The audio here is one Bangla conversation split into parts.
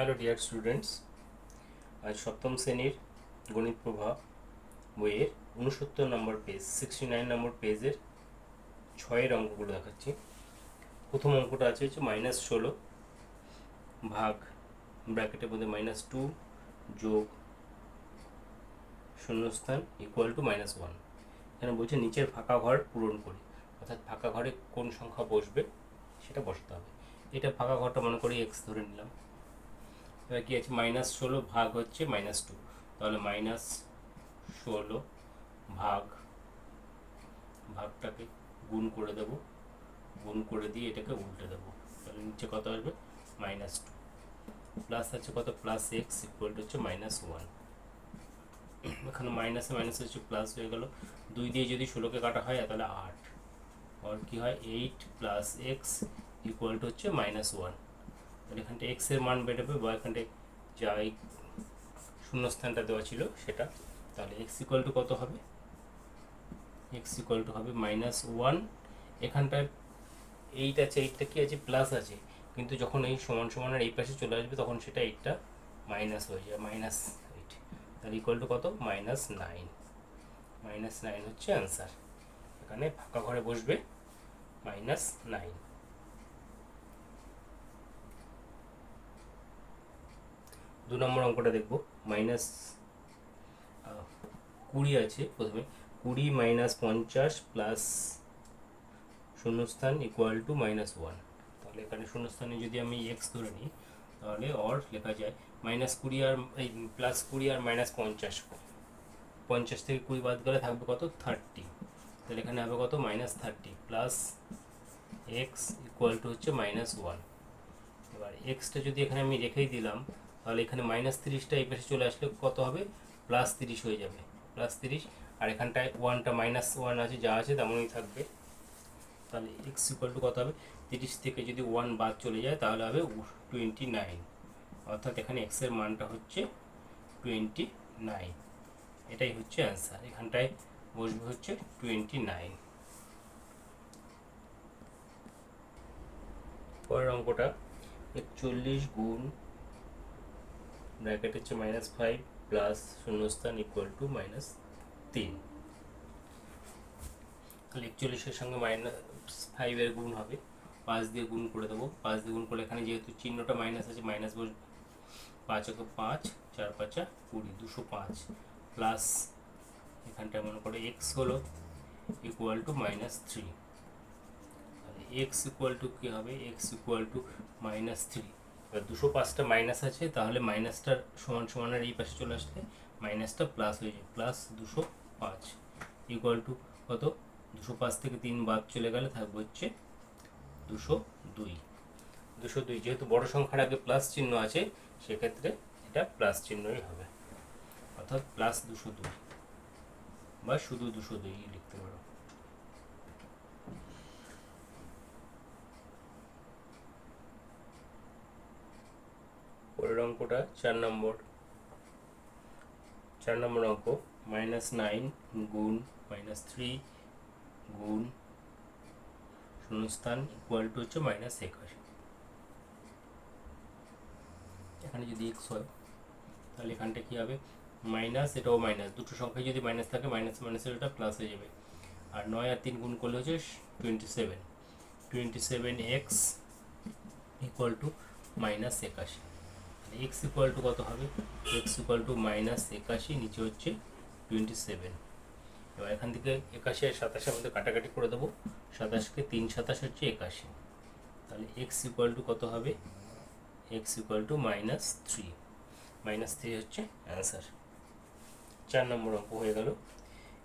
হ্যালো ডিয়ার স্টুডেন্টস আজ সপ্তম শ্রেণির গণিত প্রভাব বইয়ের উনসত্তর নম্বর পেজ সিক্সটি নাইন নম্বর পেজের ছয়ের অঙ্কগুলো দেখাচ্ছি। প্রথম অঙ্কটা আছে হচ্ছে মাইনাস ষোলো ভাগ ব্র্যাকেটের মধ্যে মাইনাস টু যোগ শূন্যস্থান ইকুয়াল টু মাইনাস ওয়ান এখানে বলছে নিচের ফাঁকা ঘর পূরণ করি। অর্থাৎ ফাঁকা ঘরে কোন সংখ্যা বসবে সেটা বসাতে হবে। এটা ফাঁকা ঘরটা মনে করি এক্স ধরে নিলাম। এবার কি আছে? মাইনাস ষোলো ভাগ হচ্ছে মাইনাস টু তাহলে মাইনাস ষোলো ভাগ, ভাগটাকে গুণ করে দেব। গুণ করে দিয়ে এটাকে উল্টে দেবো। তাহলে নিচে কত আসবে? মাইনাস টু প্লাস আছে কত? প্লাস এক্স ইকুয়াল হচ্ছে মাইনাস ওয়ান এখানে মাইনাসে মাইনাস হচ্ছে প্লাস হয়ে গেল। দুই দিয়ে যদি ষোলোকে কাটা হয়, তাহলে আট। আর কি হয়? এইট প্লাস এক্স ইকুয়াল হচ্ছে মাইনাস ওয়ান তাহলে এখানটা এক্সের মান বেরোবে বা এখানটায় যা এই শূন্যস্থানটা দেওয়া ছিল সেটা। তাহলে এক্স ইকুয়াল টু কত হবে? এক্স ইকুয়াল টু হবে মাইনাস ওয়ান এখানটায় এইট আছে এইটটা কি আছে? প্লাস আছে। কিন্তু যখন এই সমান সমানের এই পাশে চলে আসবে, তখন সেটা এইটটা মাইনাস হয়ে যায় মাইনাস এইট তাহলে ইকুয়াল টু কত? মাইনাস নাইন মাইনাস নাইন হচ্ছে অ্যান্সার এখানে ফাঁকা ঘরে বসবে। মাইনাস নাইন দু নম্বর অঙ্কটা দেখব। মাইনাস কুড়ি আছে প্রথমে। কুড়ি মাইনাস পঞ্চাশ প্লাস শূন্যস্থান ইকুয়াল টু মাইনাস ওয়ান তাহলে এখানে শূন্যস্থানে যদি আমি এক্স ধরে নিই, তাহলে অর লেখা যায় মাইনাস কুড়ি আর, এই প্লাস কুড়ি আর মাইনাস পঞ্চাশ। পঞ্চাশ থেকে কুড়ি বাদ গেলে থাকবে কত? থার্টি তাহলে এখানে হবে কত? Minus thirty plus x equal to হচ্ছে মাইনাস ওয়ান এবার এক্সটা যদি এখানে আমি রেখেই দিলাম তাহলে এখানে মাইনাস তিরিশটা এই পাশে চলে আসলে কত হবে? প্লাস তিরিশ হয়ে যাবে। প্লাস তিরিশ, আর এখানটায় ওয়ানটা মাইনাস ওয়ান আছে, যা আছে তেমনই থাকবে। তাহলে এক্স ইকুয়াল টু কত হবে? তিরিশ থেকে যদি ওয়ান বাদ চলে যায়, তাহলে হবে টোয়েন্টি নাইন অর্থাৎ এখানে এক্সের মানটা হচ্ছে টোয়েন্টি নাইন এটাই হচ্ছে অ্যান্সার এখানটায় বসবে হচ্ছে টোয়েন্টি নাইন পরের অঙ্কটা একচল্লিশ গুণ ব্র্যাকেট হচ্ছে মাইনাস ফাইভ প্লাস শূন্যস্থান ইকুয়াল টু মাইনাস তিন। তাহলে একচল্লিশের সঙ্গে মাইনাস ফাইভের গুণ হবে। পাঁচ দিয়ে গুণ করে দেবো। পাঁচ দিয়ে গুণ করলে এখানে যেহেতু চিহ্নটা মাইনাস আছে মাইনাস বসবে পাঁচ ওকে পাঁচ, চার পাঁচা কুড়ি, দুশো পাঁচ। প্লাস এখানটায় মনে করে এক্স হলো equal to minus three x equal to কী হবে? X equal to minus three এবার দুশো পাঁচটা মাইনাস আছে, তাহলে মাইনাসটার সমান সমানের এই পাশে চলে আসলে মাইনাসটা প্লাস হয়ে যায় প্লাস দুশো পাঁচ ইকুয়াল টু কত? দুশো পাঁচ থেকে তিন বাদ চলে গেলে থাকবে হচ্ছে দুশো দুই। দুশো দুই, যেহেতু বড় সংখ্যার আগে প্লাস চিহ্ন আছে, সেক্ষেত্রে এটা প্লাস চিহ্নই হবে। অর্থাৎ প্লাস দুশো দুই। বা শুধু দুশো দুই লিখতে পারো। পরের অঙ্কটা, চার নম্বর চার নম্বর অঙ্ক মাইনাস নাইন গুণ মাইনাস থ্রি গুণ শূন্যস্থান ইকুয়াল টু হচ্ছে মাইনাস একাশি। এখানে যদি এক্স হয়, তাহলে এখানটা কী হবে? মাইনাস এটাও মাইনাস দুটো সংখ্যায় যদি মাইনাস থাকে মাইনাস মাইনাসের এটা প্লাস হয়ে যাবে। আর নয় আর তিন গুণ করলে হচ্ছে twenty seven twenty seven x equal to minus একাশি। এক্স ইকুয়াল টু কত হবে? এক্স ইকুয়াল টু মাইনাস একাশি, নিচে হচ্ছে টোয়েন্টি সেভেন এবার এখান থেকে একাশি আর সাতাশের মধ্যে কাটাকাটি করে দেবো। সাতাশকে তিন, সাতাশ হচ্ছে একাশি। তাহলে এক্স ইকুয়াল টু কত হবে? X equal to minus three minus three হচ্ছে অ্যান্সার চার নম্বর অঙ্ক হয়ে গেল।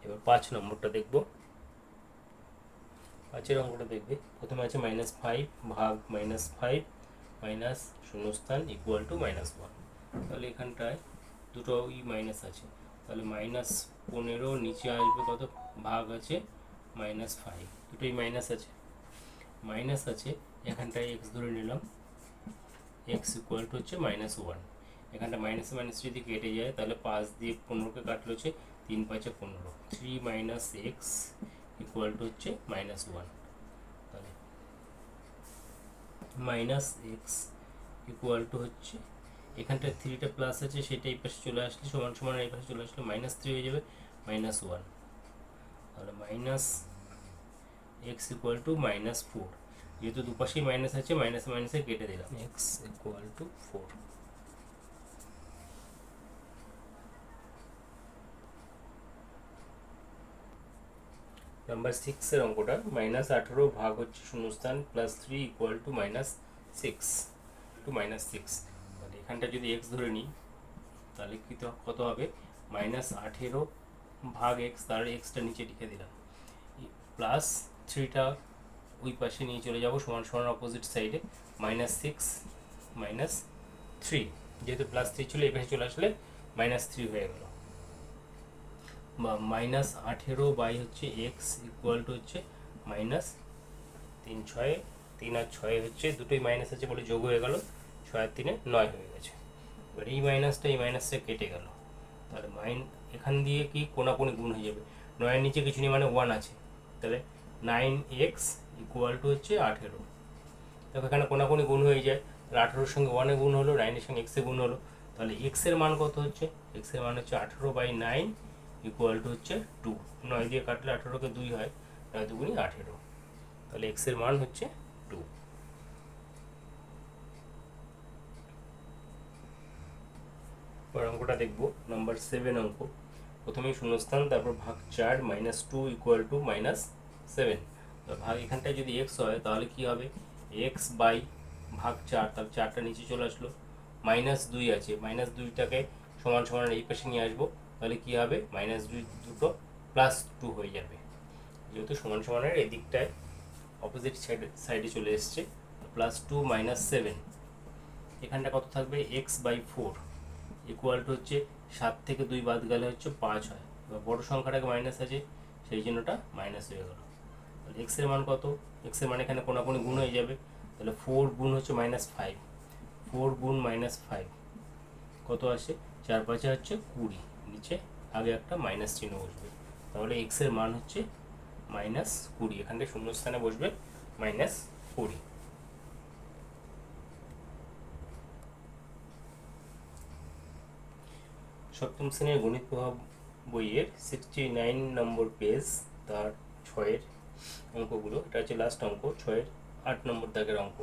এবার পাঁচ নম্বরটা দেখব। পাঁচের অঙ্কটা দেখবে। প্রথমে আছে মাইনাস ফাইভ ভাগ মাইনাস ফাইভ মাইনাস শূন্যস্থান ইকুয়াল টু মাইনাস ওয়ান তাহলে এখানটায় দুটো ই মাইনাস আছে। তাহলে মাইনাস পনেরো, নিচে আসবে কত? ভাগ আছে মাইনাস ফাইভ দুটোই মাইনাস আছে। মাইনাস আছে, এখানটায় এক্স ধরে নিলাম। এক্স ইকুয়াল টু হচ্ছে মাইনাস ওয়ান এখানটা মাইনাস মাইনাস যদি কেটে যায়, তাহলে পাঁচ দিয়ে পনেরোকে কাটলে হচ্ছে তিন পাঁচে পনেরো। Three minus x equal to হচ্ছে মাইনাস ওয়ান তাহলে মাইনাস এক্স ইকুয়াল টু হচ্ছে এখানটা থ্রিটা প্লাস আছে, সেটা এই পাশে চলে আসলে সমান সমান এই পাশে চলে আসলে মাইনাস থ্রি হয়ে যাবে মাইনাস ওয়ান তাহলে minus x equal to minus four যেহেতু দুপাশেই মাইনাস আছে মাইনাস মাইনাসে কেটে দিলাম। X equal to four number সিক্সের অঙ্কটা মাইনাস আঠেরো ভাগ হচ্ছে শূন্যস্থান plus three equal to minus six to minus six তাহলে এখানটা যদি এক্স ধরে নিই, তাহলে কী কত হবে? মাইনাস আঠেরো ভাগ এক্স তার এক্সটা নিচে লিখে দিলাম। প্লাস থ্রিটা ওই পাশে নিয়ে চলে যাব, সমান সমান অপোজিট সাইডে মাইনাস সিক্স মাইনাস থ্রি যেহেতু প্লাস থ্রি ছিল এই চলে আসলে মাইনাস থ্রি হয়ে গেল। বা মাইনাস আঠেরো বাই হচ্ছে এক্স ইকুয়াল টু হচ্ছে মাইনাস তিন ছয়, তিন আর ছয় হচ্ছে দুটোই মাইনাস আছে বলে যোগ হয়ে গেল, ছয় আর তিনে নয় হয়ে গেছে। এবার এই মাইনাসটা এই মাইনাসটা কেটে গেল। তাহলে মাইন এখান দিয়ে কি কোনাকুনি গুণ হয়ে যাবে? নয়ের নিচে কিছু নেই মানে ওয়ান আছে। তাহলে নাইন এক্স ইকুয়াল টু হচ্ছে আঠেরো। দেখো এখানে কোনাকুনি গুণ হয়ে যায়। তাহলে আঠেরোর সঙ্গে ওয়ানে গুণ হলো নাইনের সঙ্গে এক্সে গুণ হলো। তাহলে এক্সের মান কত হচ্ছে? এক্সের মান হচ্ছে আঠেরো বাই নাইন ইকুয়াল টু হচ্ছে টু নয় দিয়ে কাটলে আঠেরোকে দুই হয় নয় দুগুনি আঠেরো। তাহলে এক্সের মান হচ্ছে টু পরের অঙ্কটা দেখব। নাম্বার সেভেন অঙ্ক। প্রথমে শূন্যস্থান, তারপর ভাগ চার minus two equal to minus seven ভাগ এখানটায় যদি এক্স হয়, তাহলে কি হবে? এক্স বাই ভাগ চার, তাহলে চারটা নিচে চলে আসলো। মাইনাস দুই আছে। মাইনাস দুইটাকে সমান সমান এই পাশে নিয়ে আসব। তাহলে কি হবে? মাইনাস দুই দুটো প্লাস টু হয়ে যাবে। যেহেতু সমান সমানের এই দিকটায় অপোজিট সাইডে সাইডে চলে এসছে প্লাস টু মাইনাস সেভেন এখানটা কত থাকবে? X by four equal to হচ্ছে সাত থেকে দুই বাদ গেলে হচ্ছে পাঁচ হয়। এবার বড় সংখ্যাটাকে মাইনাস আছে, সেই জন্য জন্যটা মাইনাস হয়ে গেল। তাহলে এক্সের মান কত? এক্সের মান এখানে কোনাকুনি গুণ হয়ে যাবে। তাহলে ফোর গুণ হচ্ছে মাইনাস ফাইভ ফোর গুণ মাইনাস ফাইভ কত আসে? চার পাঁচে হচ্ছে কুড়ি। নিচে আগে একটা মাইনাস চিহ্ন বসবে। তাহলে এক্সের মান হচ্ছে মাইনাস কুড়ি। এখানটায় শূন্যস্থানে বসবে মাইনাস কুড়ি। সপ্তম শ্রেণির গণিত প্রভাব বইয়ের সিক্সটি নাইন নম্বর পেজ তার ছয়ের অঙ্কগুলো। এটা হচ্ছে লাস্ট অঙ্ক, ছয়ের আট নম্বর দাগের অঙ্ক।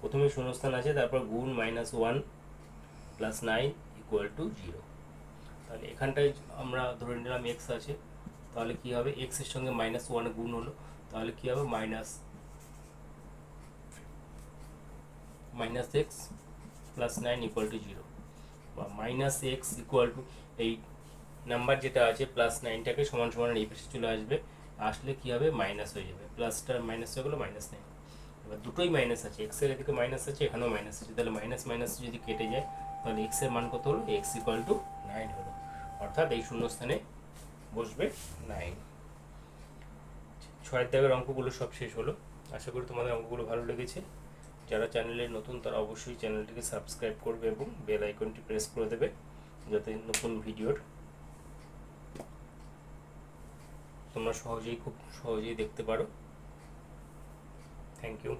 প্রথমে শূন্যস্থান আছে, তারপর গুণ minus one plus nine equal to zero তাহলে এখানটায় আমরা ধরে নিলাম এক্স আছে, তাহলে কি হবে? এক্সের সঙ্গে মাইনাস ওয়ান গুণ হলো, তাহলে কি হবে? Minus minus x plus nine equal to zero বা মাইনাস এক্স ইকুয়াল টু এই নাম্বার যেটা আছে প্লাস নাইনটাকে সমান সমান এই পাশে চলে আসবে, আসলে কি হবে? মাইনাস হয়ে যাবে। প্লাসটা মাইনাস হয়ে গেলো মাইনাস নাইন এবার দুটোই মাইনাস আছে। এক্সের এদিকে মাইনাস আছে, এখানেও মাইনাস আছে। তাহলে মাইনাস মাইনাস যদি কেটে যায়, তাহলে এক্সের মান কত হলো? এক্স ইকুয়াল টু নাইন হলো। অর্থাৎ এই শূন্যস্থানে বসবে নাইন ছয়ের দাগের অঙ্কগুলো সব শেষ হলো। আশা করি তোমাদের অঙ্কগুলো ভালো লেগেছে। যারা চ্যানেলে নতুন, তারা অবশ্যই চ্যানেলটিকে সাবস্ক্রাইব করবে এবং বেল আইকনটি প্রেস করে দেবে, যাতে নতুন ভিডিওর তোমরা সহজেই খুব সহজেই দেখতে পারো। Thank you